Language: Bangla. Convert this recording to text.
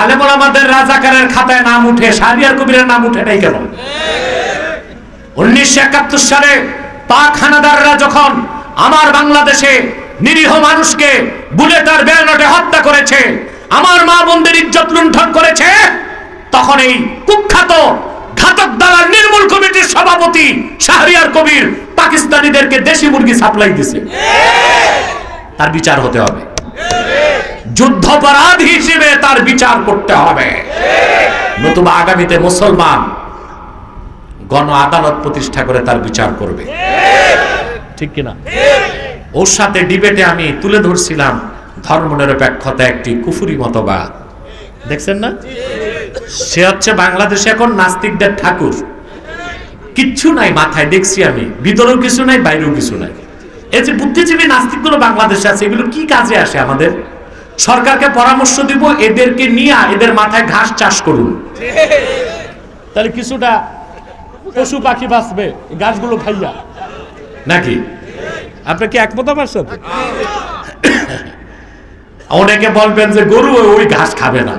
আলেমুল আমাদের রাজাকারের খাতায় নাম উঠে শাহরিয়ার কবিরের নাম উঠে নাই কেন? উনিশশো একাত্তর সালে পাক হানাদাররা যখন আমার বাংলাদেশে নিরীহ মানুষকে হত্যা করেছে, আমার মা ইজ্জত লুণ্ঠন করেছে, তখন এই কুখ্যাত ঘাতক নির্মূল কমিটির সভাপতি শাহরিয়ার কবির পাকিস্তানিদেরকে দেশি মুরগি সাপ্লাই দিছে। তার বিচার হতে হবে। যুদ্ধপরাধ তার বিচার করতে হবে। নতুবা আগামীতে মুসলমান গণ আদালত প্রতিষ্ঠা করে তার বিচার করবে। ঠিক কিনা? ওর সাথে ডিবেটে আমি তুলে ধরছিলাম ধর্মনিরপেক্ষতা একটি কুফুরি মতবাদ। দেখছেন না? সে হচ্ছে বাংলাদেশে এখন নাস্তিকদের ঠাকুর। কিচ্ছু নাই মাথায়, দেখছি আমি। ভিতরেও কিছু নাই, বাইরেও কিছু নাই। এই যে বুদ্ধিজীবী নাস্তিকগুলো বাংলাদেশে আছে, এগুলো কি কাজে আসে আমাদের? সরকারকে পরামর্শ দিব এদেরকে নিয়ে এদের মাথায় ঘাস চাষ করুন। তাহলে কিছুটা পশু পাখি বাঁচবে গাছগুলো খাইয়া নাকি? আপনি কি একমত আমার সাথে? অনেকে বলবেন যে গরু ওই ঘাস খাবে না।